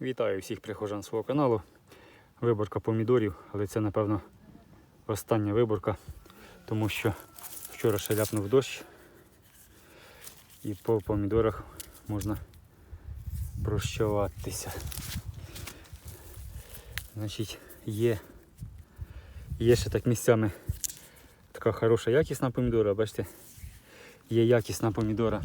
Вітаю всіх прихожан свого каналу. Виборка помідорів, але це, напевно, остання виборка, тому що вчора ще ляпнув дощ і по помідорах можна прощаватися. Значить, є, є ще так місцями така хороша якісна помідора, бачите, є якісна помідора.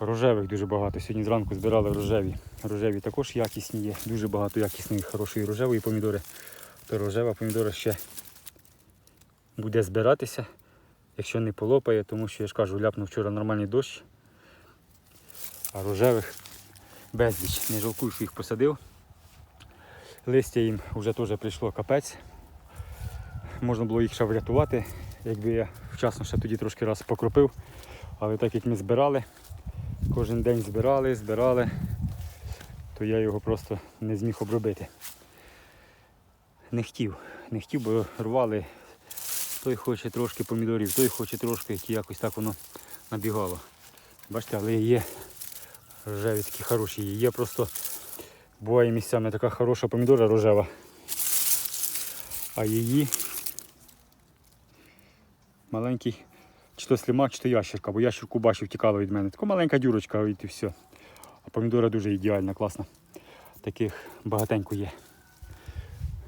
Рожевих дуже багато. Сьогодні зранку збирали рожеві. Рожеві також якісні є. Дуже багато якісної, хорошої рожевої помідори. То рожева помідора ще буде збиратися, якщо не полопає, тому що я ж кажу, ляпнув вчора нормальний дощ. А рожевих безліч. Не жалкую, що їх посадив. Листя їм вже теж прийшло капець. Можна було їх ще врятувати, якби я вчасно ще тоді трошки раз покропив. Але так як ми збирали, кожен день збирали, збирали, то я його просто не зміг обробити. Не хотів, не хотів, бо рвали. Той хоче трошки помідорів, той хоче трошки, і якось так воно набігало. Бачите, але є рожеві такі хороші. Є просто буває місцями така хороша помідора рожева. А її маленький чи то слімак, чи то ящерка, бо ящерку бачив, тікала від мене. Така маленька дюрочка і все. А помідора дуже ідеальна, класна. Таких багатенько є.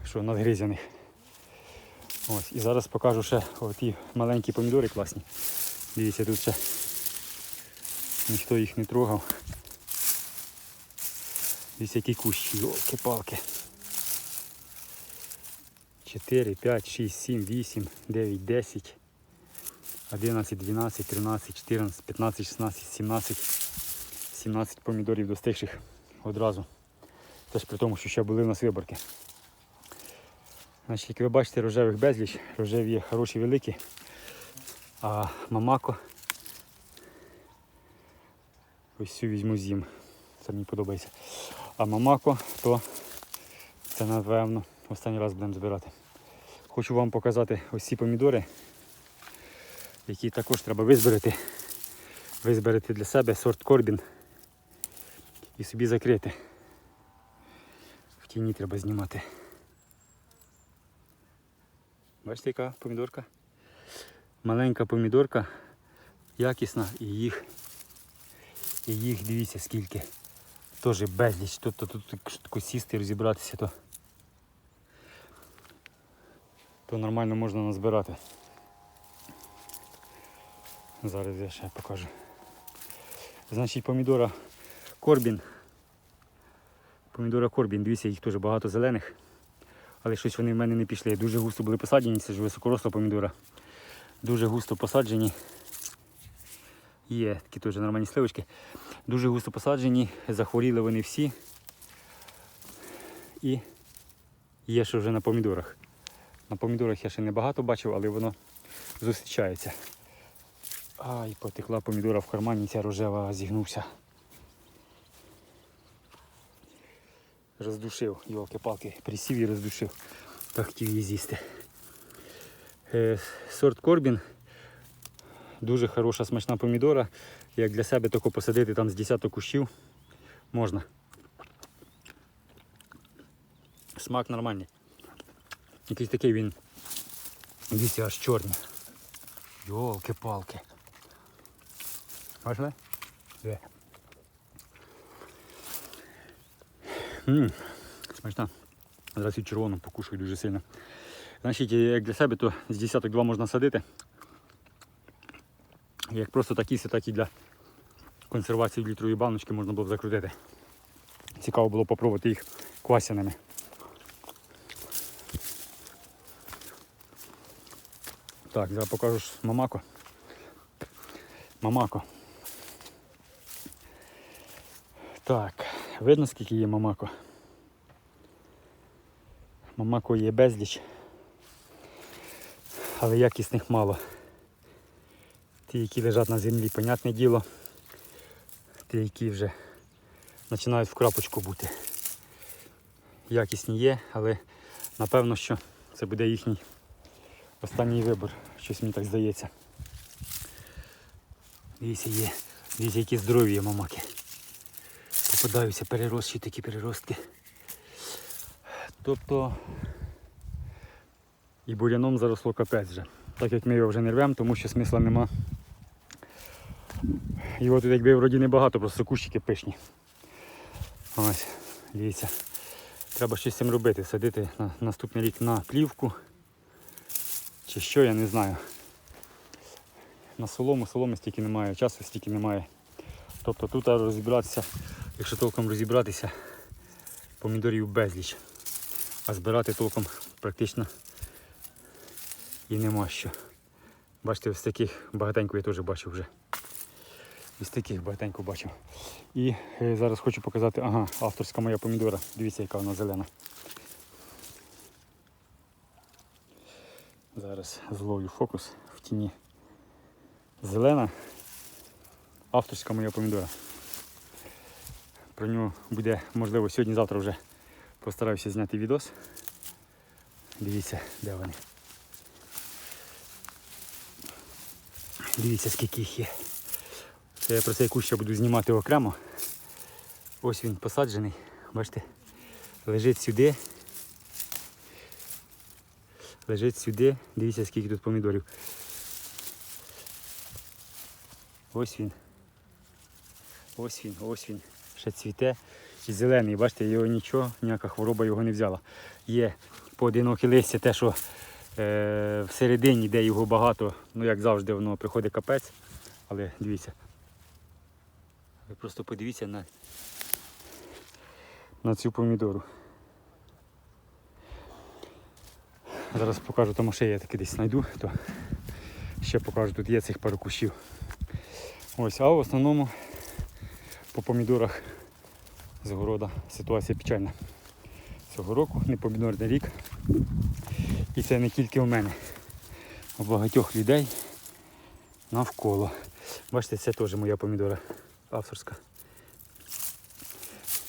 Що надгризяних. Ось. І зараз покажу ще ті маленькі помідори класні. Дивіться, тут ще ніхто їх не трогав. Дивіться, які кущі, йолки-палки. 4, 5, 6, 7, 8, 9, 10. 11, 12, 13, 14, 15, 16, 17, 17 помідорів достигших одразу. Теж при тому, що ще були в нас виборки. Значить, як ви бачите, рожевих безліч, рожеві є хороші великі, а мамако ось цю візьму з'їм. Це мені подобається. А мамако, то це напевно останній раз будемо збирати. Хочу вам показати ось ці помідори які також треба визбирати. Визбирати для себе сорт корбін і собі закрити. В тіні треба знімати. Бачите, яка помідорка? Маленька помідорка, якісна і їх, і їх дивіться скільки. Теж безліч. Тобто тут якщо тако сісти і розібратися, то, то нормально можна назбирати. Зараз я ще покажу. Значить помідора Корбін. Помідора Корбін, дивіться, їх теж багато зелених. Але щось вони в мене не пішли. Дуже густо були посаджені, це ж високоросла помідора. Дуже густо посаджені. Є такі теж нормальні сливочки. Дуже густо посаджені, захворіли вони всі. І є ще вже на помідорах. На помідорах я ще не багато бачив, але воно зустрічається. Ай, потекла помідора в кармані, ця рожева зігнувся. Роздушив, йолки-палки, присів і роздушив. Так хотів її з'їсти. Е, сорт Корбін. Дуже хороша смачна помідора. Як для себе тако посадити там з десяток кущів можна. Смак нормальний. Якийсь такий він. Дивіться, аж чорний. Йолки-палки. Бачили? Ммм, смачна. Зараз і червону покушаю дуже сильно. Значить, як для себе, то з десяток два можна садити. Як просто такі, так і для консервації в літрової баночки можна було б закрутити. Цікаво було попробувати їх квасяними. Так, зараз покажу мамако. Мамако. Так, видно скільки є мамако. Мамако є безліч, але якісних мало. Ті, які лежать на землі, понятне діло. Ті, які вже починають в крапочку бути. Якісні є, але напевно, що це буде їхній останній вибор. Щось мені так здається. Дивіться, є. Дивіться, які здорові є мамаки. Попадаються переростки, такі переростки. Тобто і буряном заросло капець вже. Так як ми його вже не рвемо, тому що смисла нема. Його тут якби вроді небагато, просто кущики пишні. Ось, дивіться. Треба щось з цим робити, садити на наступний рік на плівку. Чи що, я не знаю. На солому, соломи стільки немає, часу стільки немає. Тобто тут розібратися, якщо толком розібратися, помідорів безліч. А збирати толком практично і нема що. Бачите, ось таких багатенько я теж бачив вже. Ось таких багатенько бачив. І е, зараз хочу показати, ага, авторська моя помідора. Дивіться, яка вона зелена. Зараз зловлю фокус в тіні. Зелена. Авторська моя помідора. Про нього буде, можливо, сьогодні-завтра вже постараюся зняти відос. Дивіться, де вони. Дивіться, скільки їх є. Це я про цей кущ буду знімати окремо. Ось він посаджений. Бачите? Лежить сюди. Лежить сюди. Дивіться, скільки тут помідорів. Ось він. Ось він, ось він. Ще цвіте. І зелений, бачите, його нічого, ніяка хвороба його не взяла. Є поодинокі листя, те, що е, всередині, де його багато, ну як завжди, воно приходить капець. Але дивіться. Ви просто подивіться на, на цю помідору. Зараз покажу, тому ще я таки десь знайду, то ще покажу, тут є цих пару кущів. Ось, а в основному по помідорах з города ситуація печальна. Цього року не помідорний рік. І це не тільки у мене. У багатьох людей навколо. Бачите, це теж моя помідора авторська.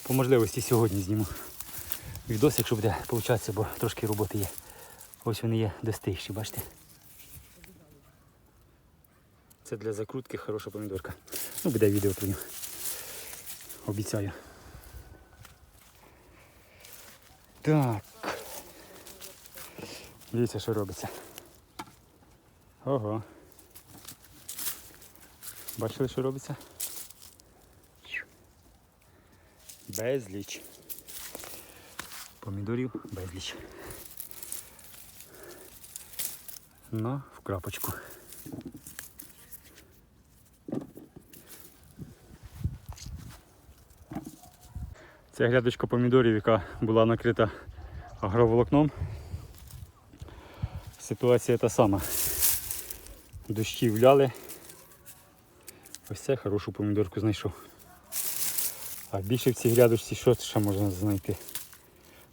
По можливості сьогодні зніму відос, якщо буде получатися, бо трошки роботи є. Ось вони є достигші, бачите? Це для закрутки хороша помідорка. Ну, буде відео про нього. Обіцяю. Так. Дивіться, що робиться. Ого. Бачили, що робиться? Безліч. Помідорів безліч. Ну, в Це грядочка помідорів, яка була накрита агроволокном. Ситуація та сама. Дощі вляли. Ось це хорошу помідорку знайшов. А більше в цій грядочці що ще можна знайти?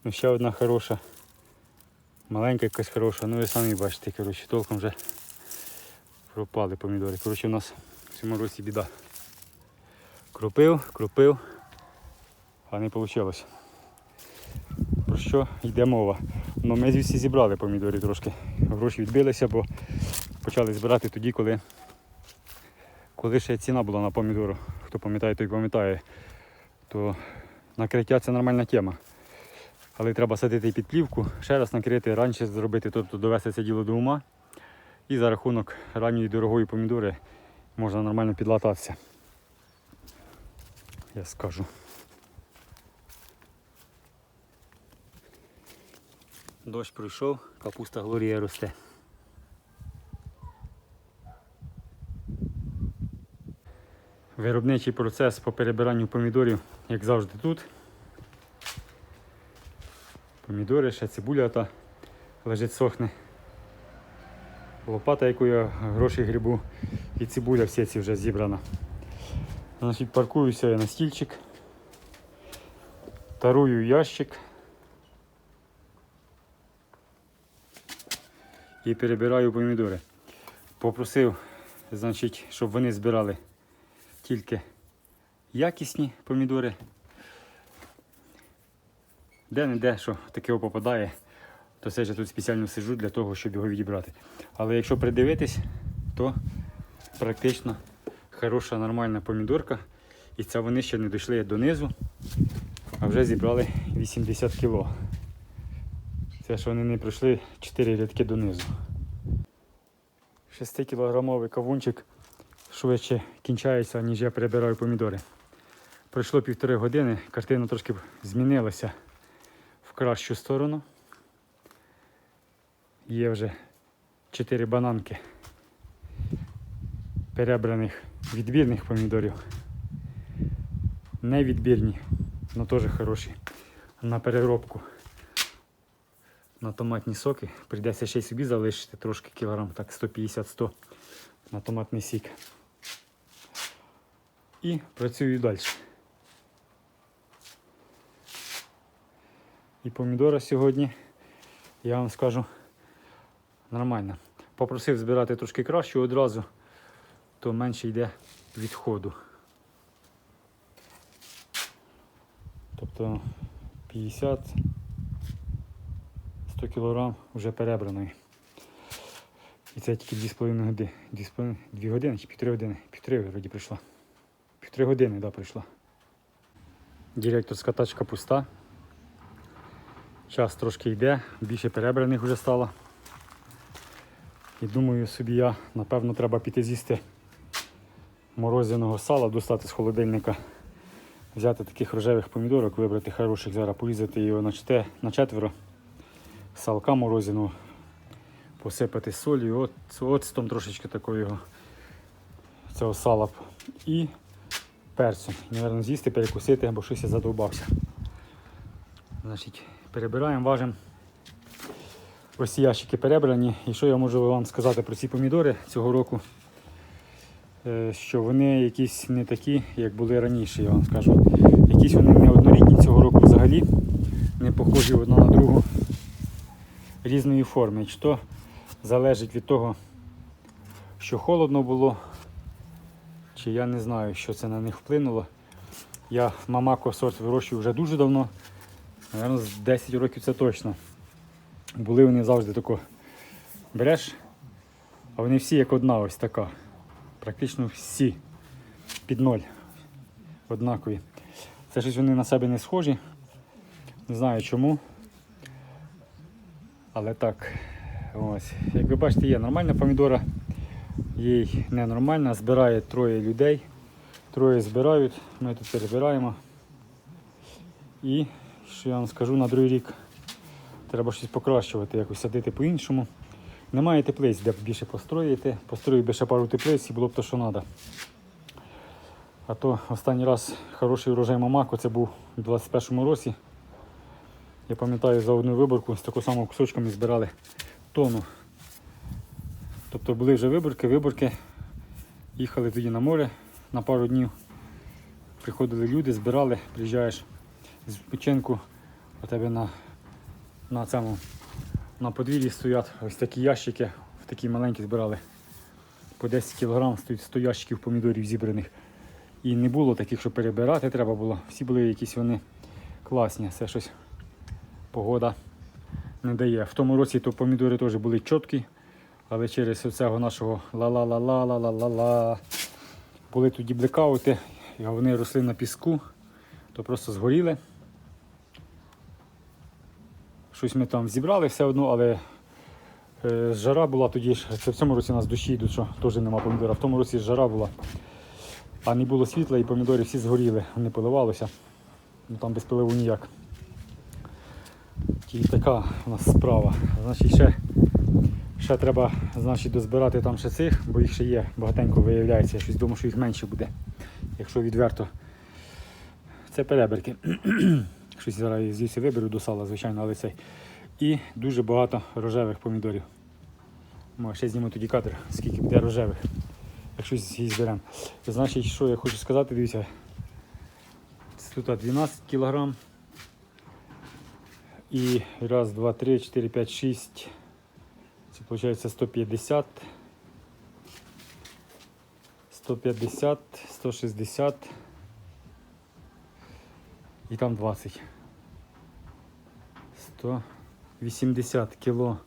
Ну ще одна хороша. Маленька якась хороша, ну ви самі бачите, коротше, толком вже пропали помідори. Коротше, у нас в цьому році біда. Кропив, кропив, а не вийшло. Про що йде мова? Ну, ми звідси зібрали помідори трошки. Гроші відбилися, бо почали збирати тоді, коли, коли ще ціна була на помідору. Хто пам'ятає, той пам'ятає, то накриття це нормальна тема. Але треба садити під плівку, ще раз накрити, раніше зробити, тобто довести це діло до ума. І за рахунок ранньої дорогої помідори можна нормально підлататися. Я скажу. Дощ пройшов, капуста Глорія росте. Виробничий процес по перебиранню помідорів, як завжди тут. Помідори, ще цибуля та лежить сохне. Лопата, яку я гроші грибу, і цибуля в сіці вже зібрана. Значить, паркуюся я на стільчик, тарую ящик і перебираю помідори. Попросив, значить, щоб вони збирали тільки якісні помідори. Де-не-де, що таке попадає, то це ж я тут спеціально сиджу для того, щоб його відібрати. Але якщо придивитись, то практично хороша нормальна помідорка. І це вони ще не дійшли донизу, а вже зібрали 80 кг. Це ж вони не пройшли 4 рядки донизу. 6-кілограмовий кавунчик швидше кінчається, ніж я перебираю помідори. Пройшло півтори години, картина трошки змінилася в кращу сторону. Є вже 4 бананки перебраних відбірних помідорів. Невідбірні, але теж хороші. На переробку. На томатні соки. Прийдеться ще й собі залишити трошки кілограм, так 150-100 на томатний сік. І працюю далі. І помідора сьогодні, я вам скажу, нормально. Попросив збирати трошки краще одразу, то менше йде відходу. Тобто 50 100 кг вже перебраної. І це тільки 2,5 години. 2,5 2 години чи півтори години. Півтори вроді прийшла. Півтори години, да, прийшла. Директорська тачка пуста. Час трошки йде, більше перебраних вже стало. І думаю собі я, напевно, треба піти з'їсти морозяного сала, достати з холодильника, взяти таких рожевих помідорок, вибрати хороших, зараз порізати його на четверо, салка морозяного, посипати солью, от, оцтом трошечки такого цього сала і перцю. Наверно, з'їсти, перекусити, бо щось я задовбався. Значить, перебираємо, важимо. Ось ці ящики перебрані. І що я можу вам сказати про ці помідори цього року? Е, Що вони якісь не такі, як були раніше, я вам скажу. Якісь вони не однорідні цього року взагалі, не похожі одна на другу різної форми. Чи то залежить від того, що холодно було, чи я не знаю, що це на них вплинуло. Я мамако сорт вирощую вже дуже давно. Наверно, з 10 років це точно. Були вони завжди тако береш, а вони всі як одна ось така. Практично всі під ноль. Однакові. Це щось вони на себе не схожі. Не знаю чому. Але так, ось. Як ви бачите, є нормальна помідора, є й ненормальна. Збирає троє людей. Троє збирають, ми тут перебираємо. І що я вам скажу на другий рік треба щось покращувати, якось садити по-іншому. Немає теплиць, де більше построїти. Построю ще пару теплиць і було б то, що треба. А то останній раз хороший урожай Мамако це був у 21-му році. Я пам'ятаю за одну виборку з такого самого кусочками збирали тонну. Тобто були вже виборки, виборки. Їхали тоді на море на пару днів. Приходили люди, збирали, приїжджаєш з відпочинку, у тебе на, на цьому на подвір'ї стоять ось такі ящики, в такі маленькі збирали. По 10 кг стоїть 100 ящиків помідорів зібраних. І не було таких, що перебирати треба було. Всі були якісь вони класні. Все щось погода не дає. В тому році то помідори теж були чіткі, але через оцього нашого ла-ла-ла-ла-ла-ла-ла-ла були тоді блекаути, і вони росли на піску, то просто згоріли. Щось ми там зібрали все одно, але е, жара була тоді. Це в цьому році у нас дощі йдуть, що теж нема помідора. В тому році жара була. А не було світла і помідори всі згоріли, не поливалося. Ну там без поливу ніяк. І така у нас справа. Значить, ще, ще треба значить, дозбирати там ще цих, бо їх ще є, багатенько виявляється. Я щось думаю, що їх менше буде, якщо відверто. Це перебірки. Щось зараз звідси виберу до сала, звичайно, але цей. І дуже багато рожевих помідорів. Може, ще зніму тоді кадр, скільки буде рожевих, якщо їх зберемо. Значить, що я хочу сказати, дивіться. Тут 12 кілограм. І раз, два, три, чотири, п'ять, шість. Це виходить 150. 150, 160. І там 20. 180 кіло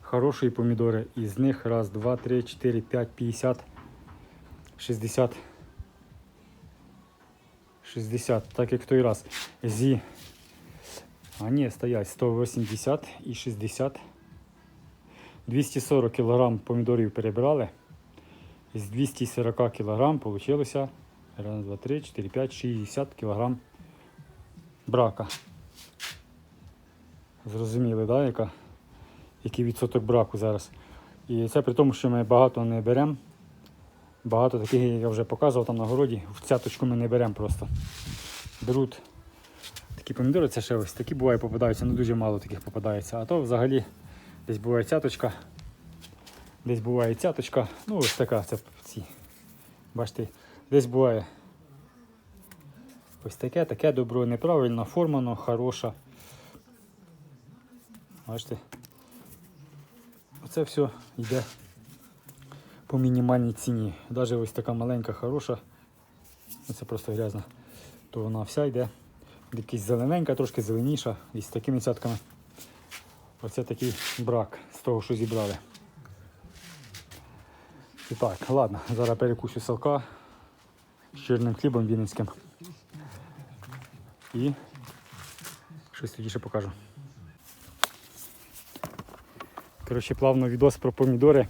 хорошої помідори. Із них раз, два, три, чотири, п'ять, 50, 60 60, так як в той раз. Зі. А ні, стоять 180 і 60. 240 кг помідорів перебрали. З 240 кг вийшло 1, 2, 3, 4, 5, 60 кг брака. Зрозуміли, да, яка, який відсоток браку зараз. І це при тому, що ми багато не беремо. Багато таких, як я вже показував там на городі, в цяточку ми не беремо просто. Беруть такі помідори, це ще ось такі буває попадаються, ну дуже мало таких попадається. А то взагалі десь буває цяточка, десь буває цяточка, ну ось така це ці. Бачите, десь буває ось таке, таке добро, неправильно, формано, хороша. Бачите? Оце все йде по мінімальній ціні. Навіть ось така маленька, хороша, ну, це просто грязна, то вона вся йде. Якась зелененька, трошки зеленіша, і з такими цятками. Оце такий брак з того, що зібрали. І так, ладно, зараз перекусю салка з чорним хлібом вінницьким. І щось тоді ще покажу. Коротше, плавно відос про помідори.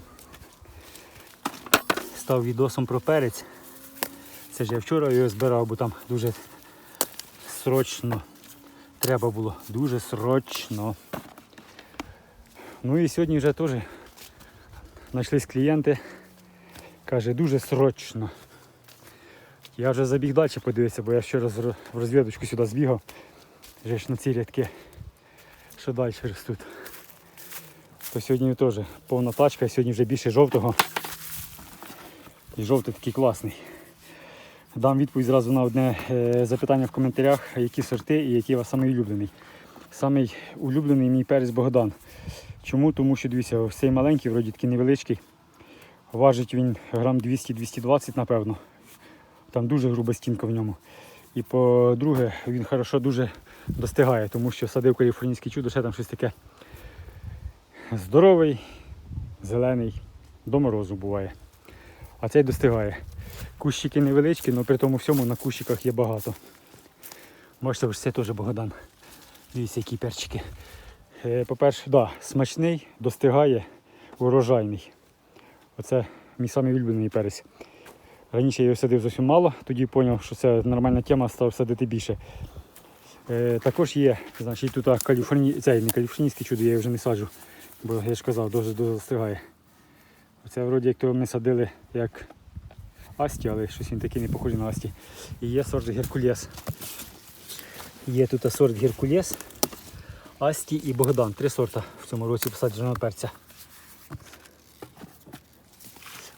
Став відосом про перець. Це ж я вчора його збирав, бо там дуже срочно треба було. Дуже срочно. Ну і сьогодні вже теж знайшлись клієнти. Каже, дуже срочно. Я вже забіг далі подивитися, бо я вчора з ро- в розвідочку сюди збігав. Вже ж на ці рядки, що далі ростуть. То сьогодні теж повна тачка, сьогодні вже більше жовтого. І жовтий такий класний. Дам відповідь зразу на одне е, запитання в коментарях, які сорти і який у вас самий улюблений. Самий улюблений мій перець Богдан. Чому? Тому що дивіться, цей маленький, вроді такий невеличкий. Важить він грам 200-220, напевно. Там дуже груба стінка в ньому. І по-друге, він хорошо дуже достигає, тому що садив каліфорнійське чудо, ще там щось таке здоровий, зелений, до морозу буває. А цей достигає. Кущики невеличкі, але при тому всьому на кущиках є багато. Бачите, ось це теж Богдан. Дивіться, які перчики. Е, По-перше, да, смачний, достигає, урожайний. Оце мій самий улюблений перець. Раніше я його садив зовсім мало, тоді зрозумів, що це нормальна тема, став садити більше. Е, також є, значить, тут каліфорні... цей, не каліфорнійське чудо, я його вже не саджу, бо я ж казав, дуже дуже достигає. Оце вроді як то ми садили як Асті, але щось він такий не похожий на Асті. І є сорт Геркулес. Є тут сорт Геркулес, Асті і Богдан. Три сорта в цьому році посадженого перця.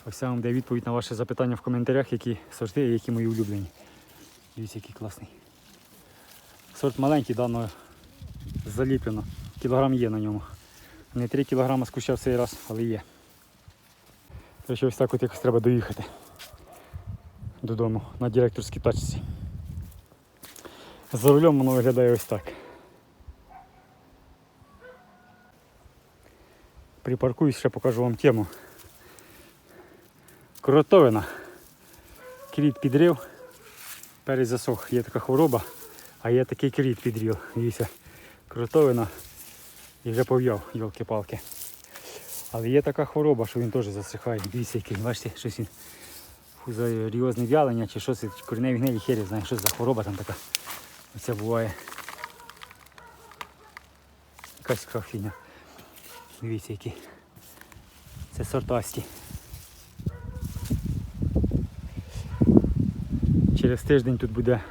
Ось це вам дає відповідь на ваше запитання в коментарях, які сорти і які мої улюблені. Дивіться, який класний. Сорт маленький, дано заліплено. Кілограм є на ньому. Не 3 кілограма з цей раз, але є. Короче, ось так от якось треба доїхати додому на директорській тачці. За рулем воно виглядає ось так. Припаркуюсь, ще покажу вам тему. Кротовина. Кріт підрив, перець засох, є така хвороба, а є такий кріт підрів. Дивіться, кротовина і вже пов'яв, йолки-палки. Але є така хвороба, що він теж засихає. Дивіться, який, бачите, щось він фузаріозне вялення чи що це, кореневі гнилі хері, знає, що за хвороба там така. Оце буває. Якась така. Дивіться, який. Це сорт Асті. Через тиждень тут буде,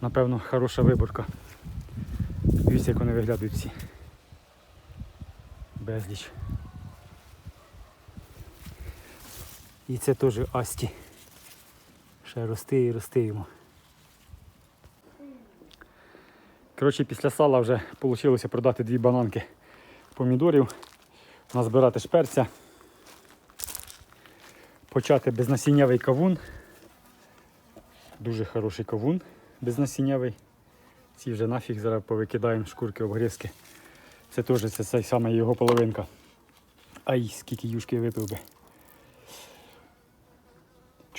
напевно, хороша виборка. Дивіться, як вони виглядають всі. Безліч. І це теж Асті. Ще рости і рости йому. Коротше, після сала вже вийшло продати дві бананки помідорів, назбирати шперця, почати безнасіннявий кавун. Дуже хороший кавун безнасіннявий. Ці вже нафіг зараз повикидаємо шкурки обгрізки. Це теж це, це саме його половинка. Ай, скільки юшки випив би.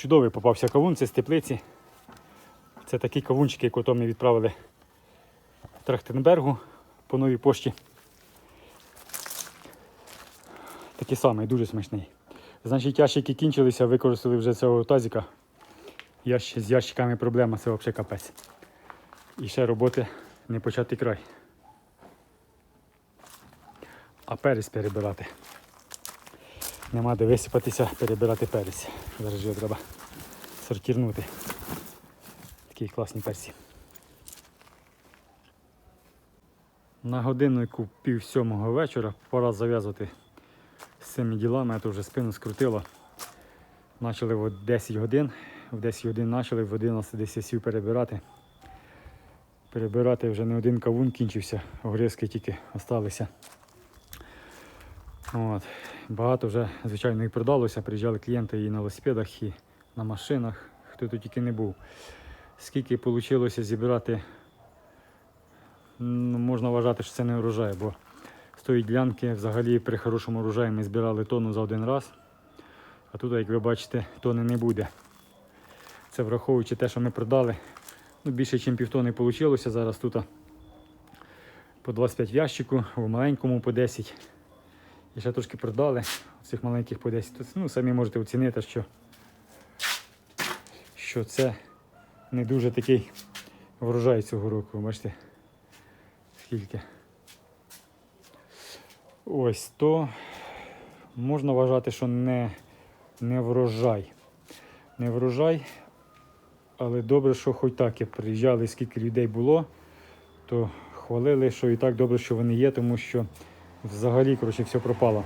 Чудовий попався кавун, це з теплиці. Це такі кавунчики, які ми відправили в Трахтенбергу по новій пошті. Такий самий, дуже смачний. Значить, ящики кінчилися, використали вже цього тазика. Ящ... З ящиками проблема, це взагалі капець. І ще роботи не початий край. А перець перебирати. Нема де висипатися, перебирати перець. Зараз його треба сортірнути. Такі класні перці. На годиннику пів сьомого вечора пора зав'язувати з цими ділами, а то вже спину скрутило. Почали в 10 годин. В 10 годин почали, в 11 десь я сів перебирати. Перебирати вже не один кавун кінчився, огризки тільки залишилися. От. Багато вже, звичайно, і продалося. Приїжджали клієнти і на велосипедах, і на машинах, хто тут тільки не був. Скільки вийшло зібрати, ну, можна вважати, що це не урожай, бо з тої ділянки взагалі при хорошому урожаї ми збирали тонну за один раз. А тут, як ви бачите, тони не буде. Це враховуючи те, що ми продали. Ну, більше, ніж півтони вийшло зараз тут. По 25 в ящику, в маленькому по 10. І ще трошки продали, цих маленьких по 10. Тут, ну, самі можете оцінити, що, що це не дуже такий врожай цього року. Бачите, скільки. Ось то можна вважати, що не, не врожай. Не врожай, але добре, що хоч так як приїжджали, скільки людей було, то хвалили, що і так добре, що вони є, тому що взагалі коротше, все пропало.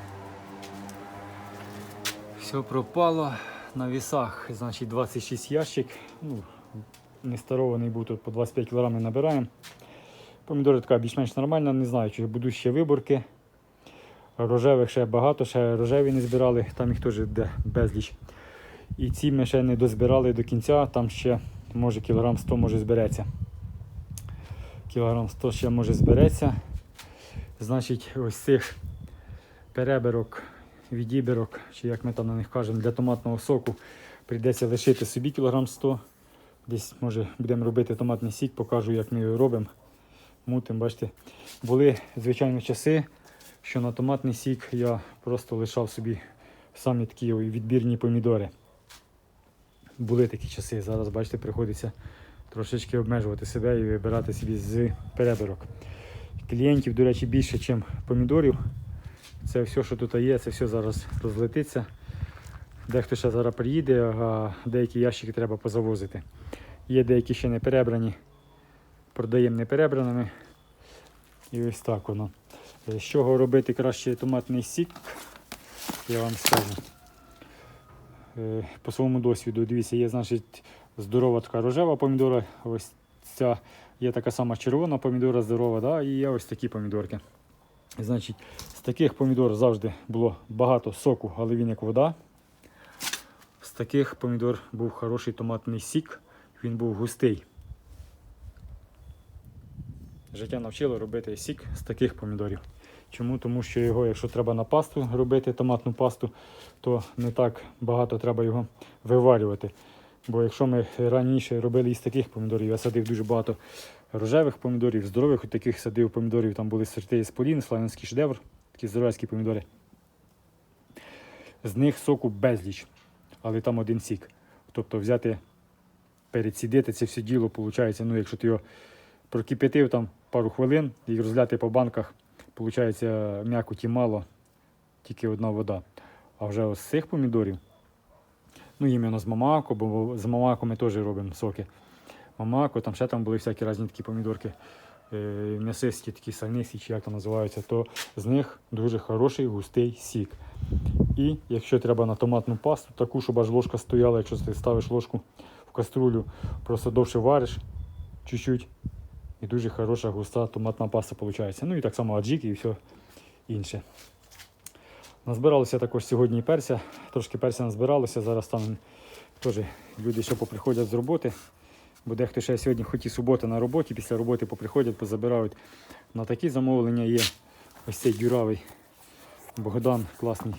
Все пропало на вісах, значить 26 ящик. Ну, не був тут по 25 кг ми набираємо. Помідори така більш-менш нормальна, не знаю, чи будуть ще виборки. Рожевих ще багато, ще рожеві не збирали, там їх теж де безліч. І ці ми ще не дозбирали до кінця, там ще може кілограм 100 може збереться. Кілограм 100 ще може збереться. Значить, ось цих перебирок, відібірок, чи як ми там на них кажемо, для томатного соку прийдеться лишити собі кілограм 100. Десь може будемо робити томатний сік, покажу, як ми його робимо. Мутим, бачите. Були звичайно часи, що на томатний сік я просто лишав собі самі такі відбірні помідори. Були такі часи. Зараз, бачите, приходиться трошечки обмежувати себе і вибирати собі з перебирок. Клієнтів, до речі, більше, ніж помідорів. Це все, що тут є, це все зараз розлетиться. Дехто ще зараз приїде, а деякі ящики треба позавозити. Є деякі ще не перебрані, продаємо не перебраними. І ось так воно. З чого робити краще томатний сік, я вам скажу. Е, По своєму досвіду, дивіться, є значить, здорова така рожева помідора. Ось ця є така сама червона помідора здорова, да? і є ось такі помідорки. Значить, з таких помідор завжди було багато соку, але він як вода. З таких помідор був хороший томатний сік, він був густий. Життя навчило робити сік з таких помідорів. Чому? Тому що його, якщо треба на пасту робити томатну пасту, то не так багато треба його виварювати. Бо якщо ми раніше робили із таких помідорів, я садив дуже багато рожевих помідорів, здорових таких садив помідорів, там були сорти із Полін, славянський шедевр, такі здоровецькі помідори. З них соку безліч, але там один сік. Тобто взяти, перецідити це все діло, виходить, ну, якщо ти його прокипятив там пару хвилин і розляти по банках, виходить м'якоті мало, тільки одна вода. А вже ось з цих помідорів, ну іменно з мамако, бо з мамако ми теж робимо соки. Мамако, там ще там були всякі різні такі помідорки, е, м'ясисті, такі сальнисті, чи як там називаються, то з них дуже хороший густий сік. І якщо треба на томатну пасту, таку, щоб аж ложка стояла, якщо ти ставиш ложку в каструлю, просто довше вариш чуть-чуть. І дуже хороша густа томатна паста виходить. Ну і так само аджики і все інше. Назбиралося також сьогодні і перця. Трошки перця назбиралося. Зараз там теж люди ще поприходять з роботи. Бо дехто ще сьогодні хоч і субота на роботі, після роботи поприходять, позабирають. На такі замовлення є ось цей дюравий Богдан класний.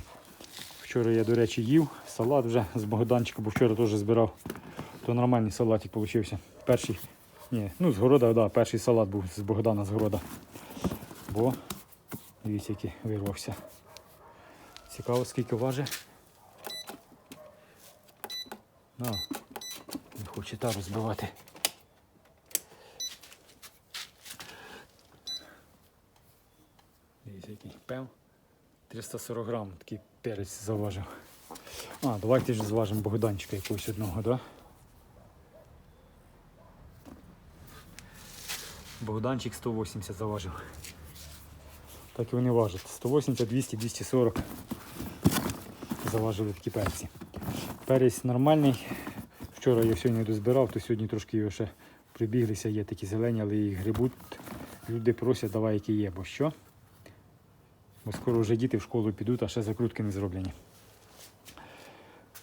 Вчора я, до речі, їв салат вже з Богданчика, бо вчора теж збирав. То нормальний салатик вийшов. перший. Ні, ну з города, да, перший салат був з Богдана з города. Бо дивіться, який вирвався. Цікаво, скільки важить. На, не хоче та розбивати. Дивіться, який пев. 340 грам такий перець заважив. А, давайте ж зважимо Богданчика якогось одного, да? Богданчик 180 заважив. Так і вони важать. 180, 200, 240 заважили такі перці. Перець нормальний. Вчора я сьогодні дозбирав, то сьогодні трошки його ще прибіглися, є такі зелені, але їх грибуть. Люди просять, давай які є, бо що? Бо скоро вже діти в школу підуть, а ще закрутки не зроблені.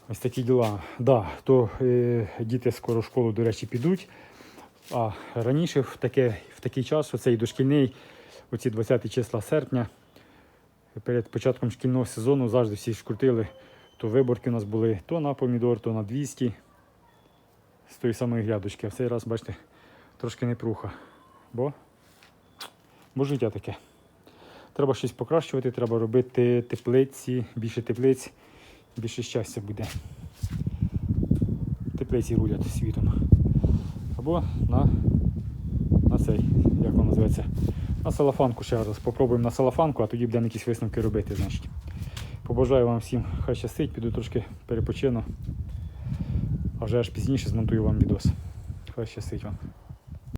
Ось такі діла. Да, то е, діти скоро в школу, до речі, підуть. А раніше в, таке, в такий час, оцей дошкільний, оці 20 числа серпня, перед початком шкільного сезону завжди всі ж крутили, то виборки у нас були то на помідор, то на 200 з тої самої грядочки. А в цей раз, бачите, трошки непруха. Бо, бо життя таке. Треба щось покращувати, треба робити теплиці, більше теплиць, більше щастя буде. Теплиці рулять світом. Або на, на цей, як воно називається, на салафанку ще раз. Попробуємо на салафанку, а тоді будемо якісь висновки робити. Значить. Побажаю вам всім хай щастить, піду трошки перепочину. А вже аж пізніше змонтую вам відос. Хай щастить вам.